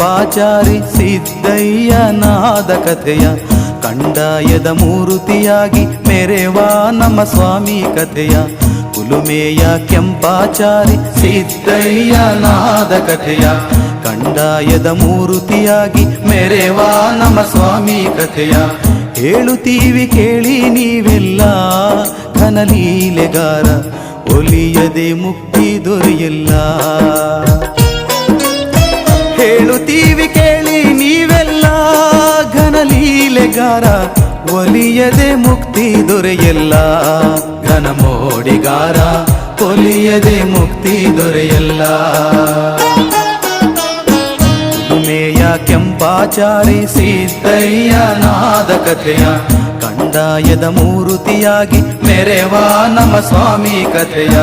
ಕೆಂಪಾಚಾರಿ ಸಿದ್ದಯ್ಯನಾದ ಕಥೆಯ ಕಂಡಾಯದ ಮೂರುತಿಯಾಗಿ ಮೆರೆವಾ ನಮ್ಮ ಸ್ವಾಮಿ ಕಥೆಯ ಕುಲುಮೆಯ ಕೆಂಪಾಚಾರಿ ಸಿದ್ದಯ್ಯನಾದ ಕಥೆಯ ಕಂಡಾಯದ ಮೂರುತಿಯಾಗಿ ಮೆರೆವಾ ನಮ್ಮ ಸ್ವಾಮಿ ಕಥೆಯ ಹೇಳುತ್ತೀವಿ ಕೇಳಿ ನೀವೆಲ್ಲ ಘನಲೀಲೆಗಾರ ಒಲಿಯದೆ ಮುಕ್ತಿ ದೊರೆಯಿಲ್ಲ. ಘನಲೀಲೆಗಾರ ಒಲಿಯದೆ ಮುಕ್ತಿ ದೊರೆಯಲ್ಲ. ಘನ ಮೋಡಿಗಾರ ಒಲಿಯದೆ ಮುಕ್ತಿ ದೊರೆಯಲ್ಲ. ಮೇಯ ಕೆಂಪಾಚಾರಿ ಸೀತಯ್ಯ ನಾದ ಕಥೆಯ ಕಂದಾಯದ ಮೂರುತಿಯಾಗಿ ಮೆರೆವಾ ನಮ್ಮ ಸ್ವಾಮಿ ಕಥೆಯ.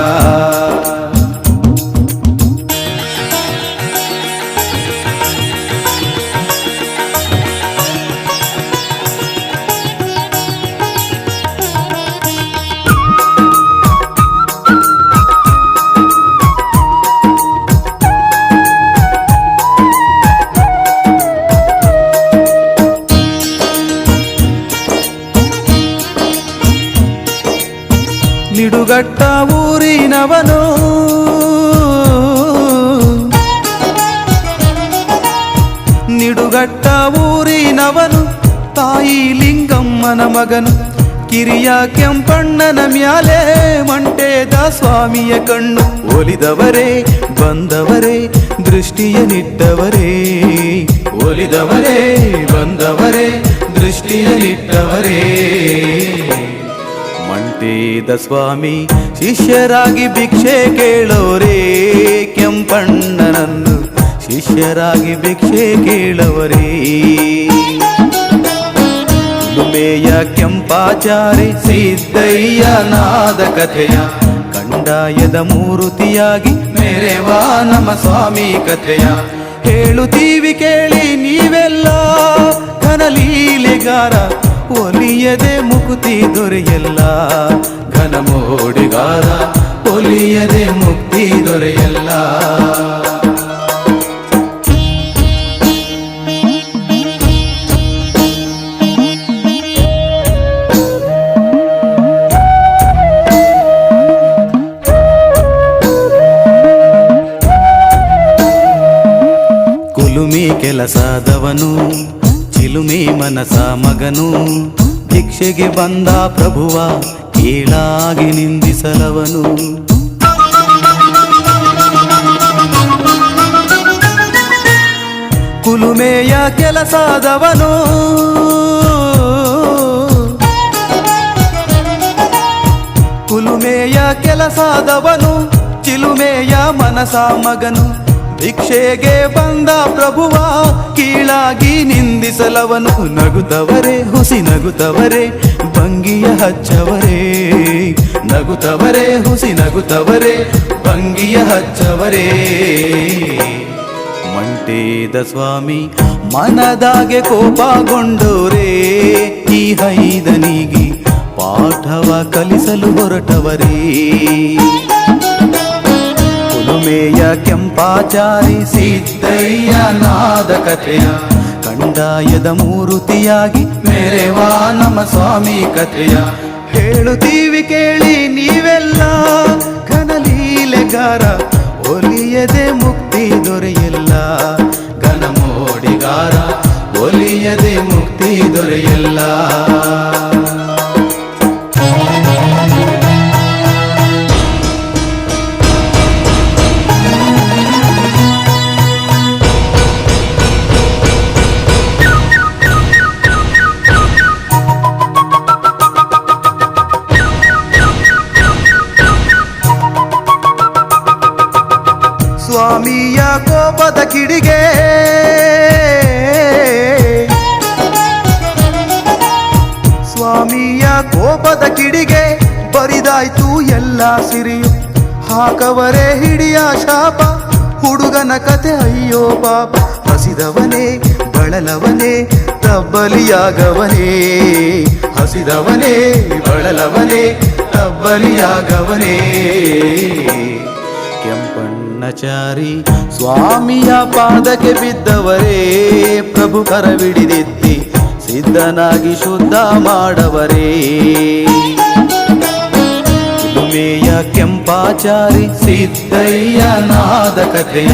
ನಿಡುಗಟ್ಟ ಊರಿನವನು. ನಿಡುಗಟ್ಟ ಊರಿನವನು, ತಾಯಿ ಲಿಂಗಮ್ಮನ ಮಗನು. ಕಿರಿಯ ಕೆಂಪಣ್ಣನ ಮ್ಯಾಲೆ ಮಂಟೇದ ಸ್ವಾಮಿಯ ಕಣ್ಣು. ಒಲಿದವರೇ, ಬಂದವರೇ, ದೃಷ್ಟಿಯ ನಿಟ್ಟವರೇ. ಒಲಿದವರೇ, ಬಂದವರೇ, ದೃಷ್ಟಿಯ ನಿಟ್ಟವರೇ. ಮಂಟೇದ ಸ್ವಾಮಿ, ಶಿಷ್ಯರಾಗಿ ಭಿಕ್ಷೆ ಕೇಳೋರೇ ಕೆಂಪಣ್ಣನನ್ನು. ಶಿಷ್ಯರಾಗಿ ಭಿಕ್ಷೆ ಕೇಳವರೇ ದುಮೇಯ ಕೆಂಪಾಚಾರಿ, ಸಿದ್ದಯ್ಯ ನಾದ ಕಥೆಯ, ಕಂಡಾಯದ ಮೂರುತಿಯಾಗಿ ಮೇರೆವಾ ನಮ್ಮ ಸ್ವಾಮಿ ಕಥೆಯ. ಹೇಳುತ್ತೀವಿ ಕೇಳಿ ನೀವೆಲ್ಲ ಘನಲೀಲೆಗಾರ ಒಲಿಯದೆ ಮುಕ್ತಿ ದೊರೆಯಲ್ಲ. ಘನ ಮೋಡಿಗಾರ ಒಲಿಯದೆ ಮುಕ್ತಿ ದೊರೆಯಲ್ಲ. ಕುಲುಮಿ ಕೆಲಸದವನು ಚಿಲುಮಿ ಮನಸ ಮಗನು, ಭಿಕ್ಷೆಗೆ ಬಂದ ಪ್ರಭುವ ಕೀಳಾಗಿ ನಿಂದಿಸಲವನು. ಕುಲುಮೆಯ ಕೆಲಸದವನು ಕುಲುಮೆಯ ಕೆಲಸದವನು, ಚಿಲುಮೆಯ ಮನಸ ಮಗನು. ಭಿಕ್ಷೆಗೆ ಬಂದ ಪ್ರಭುವ, ಕೀಳಾಗಿ ನಿಂದಿಸಲವನು. ನಗುತ್ತವರೇ, ಹುಸಿ ನಗುತ್ತವರೇ, ಭಂಗಿಯ ಹಚ್ಚವರೇ. ನಗುತ್ತವರೇ, ಹುಸಿ ನಗುತ್ತವರೇ, ಭಂಗಿಯ ಹಚ್ಚವರೇ. ಮಂಟೇದ ಸ್ವಾಮಿ, ಮನದಾಗೆ ಕೋಪಗೊಂಡೋರೇ ಈ ಹೈದನಿಗೆ ಪಾಠವ ಕಲಿಸಲು ಹೊರಟವರೇ. ಕುಲುಮೆಯ ಕೆಂಪಾಚಾರಿ ಸಿದ್ದಯ್ಯ ನಾದ ಕಥೆಯ ಕಂಡಾಯದ ಮೂರುತಿಯಾಗಿ ಮೆರೆವಾ ನಮ್ಮ ಸ್ವಾಮಿ ಕಥೆಯ. ಹೇಳುತ್ತೀವಿ ಕೇಳಿ ನೀವೆಲ್ಲ ಘನಲೀಲೆಗಾರ ಸ್ವಾಮಿಯ ಕೋಪದ ಕಿಡಿಗೆ. ಸ್ವಾಮಿಯ ಕೋಪದ ಕಿಡಿಗೆ ಬರಿದಾಯ್ತು ಎಲ್ಲ ಸಿರಿಯು. ಹಾಕವರೇ ಹಿಡಿಯ ಶಾಪ, ಹುಡುಗನ ಕತೆ ಅಯ್ಯೋ ಪಾಪ. ಹಸಿದವನೇ, ಬಳಲವನೇ, ತಬ್ಬಲಿಯಾಗವನೇ. ಹಸಿದವನೇ, ಬಳಲವನೇ, ತಬ್ಬಲಿಯಾಗವನೇ. ಬ್ರಹ್ಮಚಾರಿ, ಸ್ವಾಮಿಯ ಪಾದಕ್ಕೆ ಬಿದ್ದವರೇ, ಪ್ರಭು ಕರವಿಡಿದೆತ್ತಿ ಸಿದ್ಧನಾಗಿ ಶುದ್ಧ ಮಾಡವರೇ. ಕುಲುಮೆಯ ಕೆಂಪಾಚಾರಿ ಸಿದ್ದಯ್ಯನಾದ ಕಥೆಯ,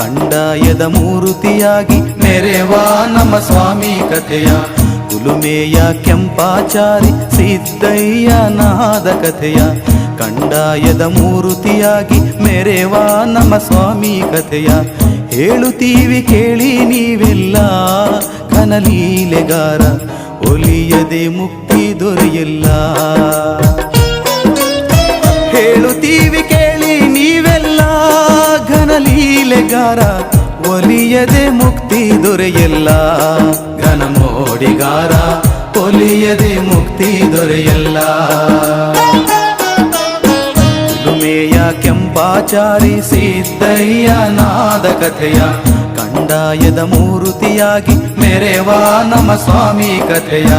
ಕಂಡಾಯದ ಮೂರುತಿಯಾಗಿ ಮೆರೆವಾ ನಮ್ಮ ಸ್ವಾಮಿ ಕಥೆಯ. ಕುಲುಮೆಯ ಕೆಂಪಾಚಾರಿ ಸಿದ್ದಯ್ಯನಾದ ಕಥೆಯ ಕಂಡಾಯದ ಮೂರುತಿಯಾಗಿ ಮೆರೆವಾ ನಮ್ಮ ಸ್ವಾಮಿ ಕಥೆಯ ಹೇಳುತ್ತೀವಿ, ಕೇಳಿ ನೀವೆಲ್ಲ ಕನಲೀಲೆಗಾರ, ಒಲಿಯದೆ ಮುಕ್ತಿ ದೊರೆಯಲ್ಲ. ಹೇಳುತ್ತೀವಿ, ಕೇಳಿ ನೀವೆಲ್ಲ ಘನಲೀಲೆಗಾರ, ಒಲಿಯದೆ ಮುಕ್ತಿ ದೊರೆಯಲ್ಲ. ಘನ ಮೋಡಿಗಾರ, ಒಲಿಯದೆ ಮುಕ್ತಿ ದೊರೆಯಲ್ಲ. ಕೆಂಪಾಚಾರಿ ಸಿದ್ದಯ್ಯನಾದ ಕಥೆಯ ಕಂಡಾಯದ ಮೂರುತಿಯಾಗಿ ಮೆರೆವಾ ನಮ್ಮ ಸ್ವಾಮಿ ಕಥೆಯ.